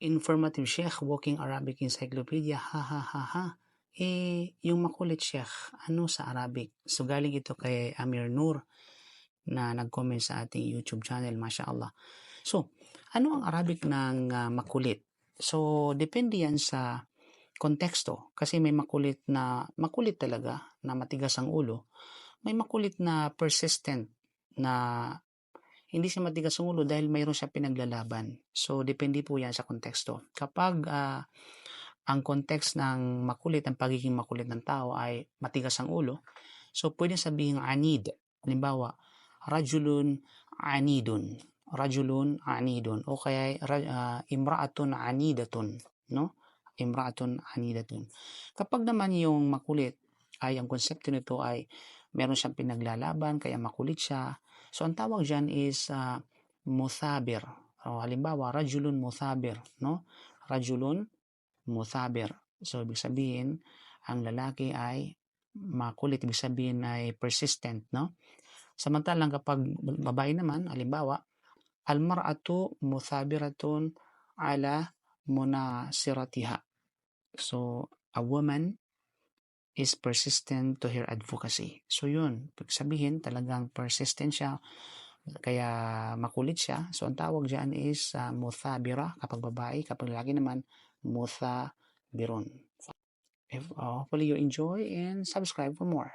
informative Sheikh, Walking Arabic Encyclopedia, ha ha ha ha. Eh, yung makulit Sheikh, ano sa Arabic? So galing ito kay Amir Nur na nag-comment sa ating YouTube channel, Masya Allah. So, ano ang Arabic ng ah, makulit? So, depende yan sa konteksto. Kasi may makulit na, makulit talaga, na matigas ang ulo. May makulit na persistent na hindi siya matigas ang ulo dahil mayroon siya pinaglalaban. So, depende po yan sa konteksto. Kapag ah, ang context ng makulit, ang pagiging makulit ng tao ay matigas ang ulo, so pwede sabihin anid. Halimbawa, rajulun anidun. Rajulun anidun. O kaya ah, imraatun anidatun. No? Imraatun anidatun. Kapag naman yung makulit ay ang konsepto nito ay meron siyang pinaglalaban, kaya makulit siya. So, ang tawag dyan is ah, muthabir. O, halimbawa, rajulun muthabir. No? Rajulun muthabir. So, ibig sabihin, ang lalaki ay makulit. Ibig sabihin ay persistent. No? Samantalang kapag babae naman, halimbawa, almar'atu muthabiratun ala munasiratiha. So, a woman is persistent to her advocacy. So, yun. Ibig sabihin, talagang persistent siya. Kaya makulit siya. So, ang tawag dyan is uh, muthabira kapag babae. Kapag lalaki naman, muthabirun. If, uh, hopefully you enjoy and subscribe for more.